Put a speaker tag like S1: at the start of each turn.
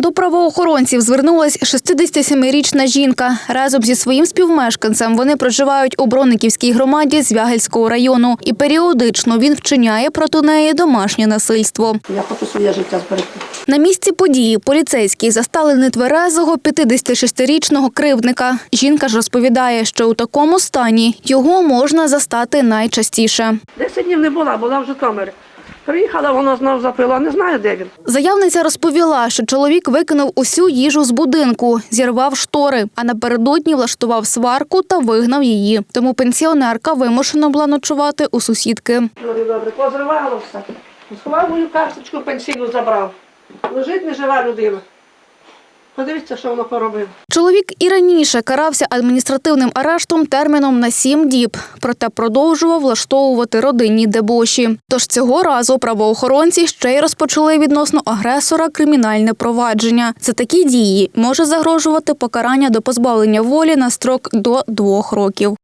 S1: До правоохоронців звернулась 67-річна жінка. Разом зі своїм співмешканцем вони проживають у Брониківській громаді Звягельського району. І періодично він вчиняє проти неї домашнє насильство.
S2: Я хочу своє життя зберегти.
S1: На місці події поліцейські застали нетверезого 56-річного кривдника. Жінка ж розповідає, що у такому стані його можна застати найчастіше.
S2: Десять днів не була, була в Житомирі. Приїхала, вона знов запила, не знаю, де він.
S1: Заявниця розповіла, що чоловік викинув усю їжу з будинку, зірвав штори, а напередодні влаштував сварку та вигнав її. Тому пенсіонерка вимушена була ночувати у сусідки.
S2: Добре, добре, позривало все. Сховав мою карточку, пенсійну забрав. Лежить нежива людина. Подивіться, що воно поробив.
S1: Чоловік і раніше карався адміністративним арештом терміном на сім діб, проте продовжував влаштовувати родинні дебоші. Тож цього разу правоохоронці ще й розпочали відносно агресора кримінальне провадження. За такі дії може загрожувати покарання до позбавлення волі на строк до двох років.